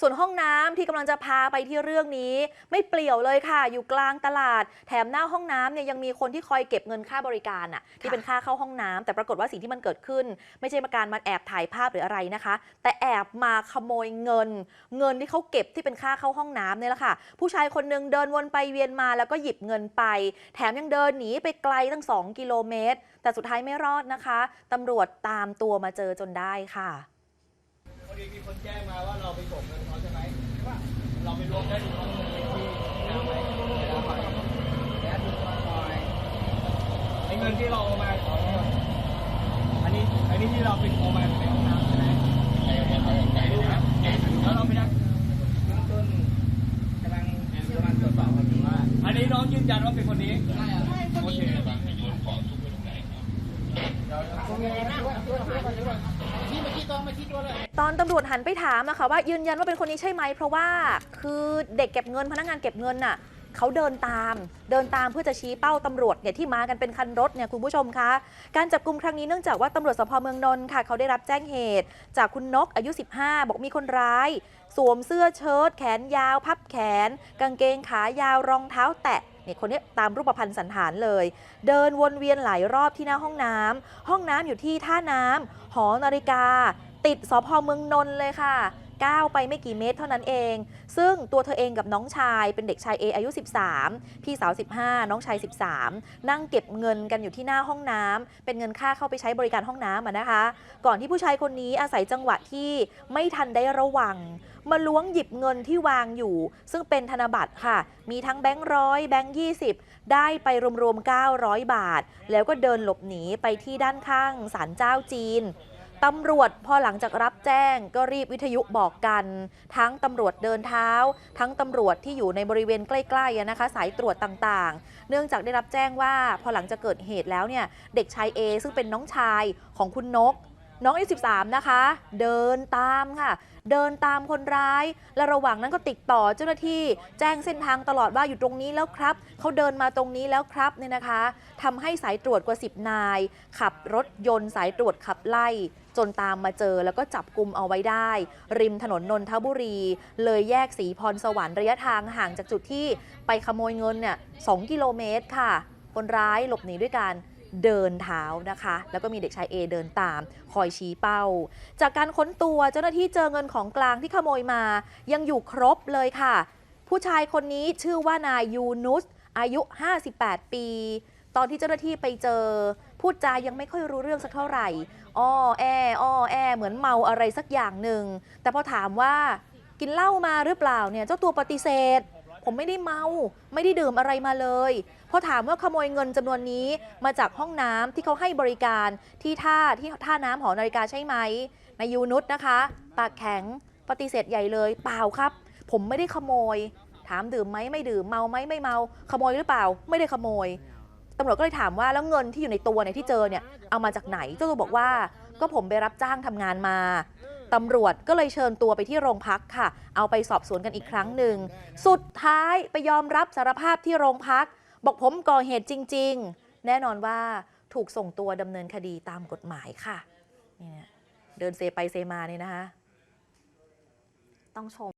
ส่วนห้องน้ำที่กำลังจะพาไปที่เรื่องนี้ ไม่เปลี่ยวเลยค่ะ อยู่กลางตลาด แถมหน้าห้องน้ำเนี่ยยังมีคนที่คอยเก็บเงินค่าบริการอะที่เป็นค่าเข้าห้องน้ำแต่ปรากฏว่าสิ่งที่มันเกิดขึ้น ไม่ใช่มาการมาแอบถ่ายภาพหรืออะไรนะคะ แต่แอบมาขโมยเงิน เงินที่เขาเก็บที่เป็นค่าเข้าห้องน้ำเนี่ยแหละค่ะ ผู้ชายคนหนึงเดินวนไปเวียนมาแล้วก็หยิบเงินไป แถมยังเดินหนีไปไกลตั้ง 2 กิโลเมตร แต่สุดท้ายไม่รอดนะคะตำรวจตามตัวมาเจอจนได้ค่ะ อดีมีคนแจ้งมาว่าเราไปส่งเงินเขาใช่ไหมว่าเราไปรวมได้ถึงห้องเงินเลขที่นำไหมแล้วไปแล้วดูก่อยไอ้เงินที่เราเอามาขอเนี่ยอันนี้อันนี้ที่เราไปเอามาในห้องน้ำใช่ไหมแล้วเราไปนั่งเบื้องต้นกำลังกำลังตรวจสอบกันอยู่ว่า อันนี้น้องยืนยันว่าเป็นคนนี้ใช่โอเคบางโยนของทุกไปตรงไหนครับเดี๋ยว ตอนตำรวจหันไปถามอะค่ะว่ายืนยันว่าเป็นคนนี้ใช่ไหม เพราะว่าคือเด็กเก็บเงินพนักงานเก็บเงินน่ะเขาเดินตามเดินตามเพื่อจะชี้เป้าตำรวจเนี่ยที่มากันเป็นคันรถเนี่ยคุณผู้ชมคะการจับกลุ่มครั้งนี้เนื่องจากว่าตำรวจสพเมืองนนท์ค่ะเขาได้รับแจ้งเหตุ จากคุณนกอายุ 15 บอกมีคนร้าย สวมเสื้อเชิ้ตแขนยาว พับแขน กางเกงขายาวรองเท้าแตะเนี่ยคนนี้ตามรูปพรรณสันฐานเลย เดินวนเวียนหลายรอบที่หน้าห้องน้ำห้องน้ำอยู่ที่ท่าน้ำหอนาฬิกา ติดสพเมืองนนท์เลยค่ะก้าวไปไม่กี่เมตรเท่านั้นเอง ซึ่งตัวเธอเองกับน้องชายเป็นเด็กชายเออายุ 13 พี่สาว 15 น้องชาย 13 นั่งเก็บเงินกันอยู่ที่หน้าห้องน้ำเป็นเงินค่าเข้าไปใช้บริการห้องน้ำนะคะ ก่อนที่ผู้ชายคนนี้อาศัยจังหวะที่ไม่ทันได้ระวัง มาล้วงหยิบเงินที่วางอยู่ ซึ่งเป็นธนบัตรค่ะ มีทั้งแบงค์ร้อยแบงค์ยี่สิบได้ไปรวมๆ900 บาท แล้วก็เดินหลบหนีไปที่ด้านข้างศาลเจ้าจีน ตำรวจพอหลังจากรับแจ้งก็รีบวิทยุบอกกัน ทั้งตำรวจเดินเท้า ทั้งตำรวจที่อยู่ในบริเวณใกล้ๆนะคะสายตรวจต่างๆ เนื่องจากได้รับแจ้งว่าพอหลังจากเกิดเหตุแล้วเนี่ยเด็กชายเอซึ่งเป็นน้องชายของคุณนก น้องอายุ13 นะคะ เดินตามค่ะ เดินตามคนร้าย และระหว่างนั้นก็ติดต่อเจ้าหน้าที่แจ้งเส้นทางตลอดว่าอยู่ตรงนี้แล้วครับเขาเดินมาตรงนี้แล้วครับเนี่ยนะคะทำให้สายตรวจกว่า 10 นาย ขับรถยนต์สายตรวจขับไล่ จนตามมาเจอแล้วก็จับกลุ่มเอาไว้ได้ ริมถนนนนทบุรี เลยแยกสีพรสวรรค์ระยะทางห่างจากจุดที่ไปขโมยเงินเนี่ยสกิโลเมตรค่ะ คนร้ายหลบหนีด้วยการเดินเท้านะคะ แล้วก็มีเด็กชายเอเดินตาม คอยชี้เป้า จากการค้นตัวเจ้าหน้าที่เจอเงินของกลางที่ขโมยมา ยังอยู่ครบเลยค่ะ ผู้ชายคนนี้ชื่อว่านายยูนุส อายุ 58 ปี ตอนที่เจ้าหน้าที่ไปเจอ พูดจายังไม่ค่อยรู้เรื่องสักเท่าไหร่อ้อแออ้อแอเหมือนเมาอะไรสักอย่างหนึ่ง แต่พอถามว่ากินเหล้ามาหรือเปล่าเนี่ยเจ้าตัวปฏิเสธ ผมไม่ได้เมาไม่ได้ดื่มอะไรมาเลยพอถามว่าขโมยเงินจำนวนนี้มาจากห้องน้ำที่เขาให้บริการที่ท่าที่ท่าน้ำหอนาฬิกาใช่ไหมนายยูนุสนะคะ ปากแข็งปฏิเสธใหญ่เลย เปล่าครับ ผมไม่ได้ขโมย ถามดื่มไหมไม่ดื่มเมาไหมไม่เมา ขโมยหรือเปล่า ไม่ได้ขโมยำรวจก็เลยถามว่าแล้วเงินที่อยู่ในตัวเนี่ยที่เจอเนี่ยเอามาจากไหนเจ้าตัวบอกว่าก็ผมไปรับจ้างทำงานมาตำรวจก็เลยเชิญตัวไปที่โรงพักค่ะ เอาไปสอบสวนกันอีกครั้งหนึ่ง สุดท้ายไปยอมรับสารภาพที่โรงพัก บอกผมก่อเหตุจริง ๆ แน่นอนว่าถูกส่งตัวดำเนินคดีตามกฎหมายค่ะเนี่ยเดินเซไปเซมาเนี่ยนะคะ ต้องชม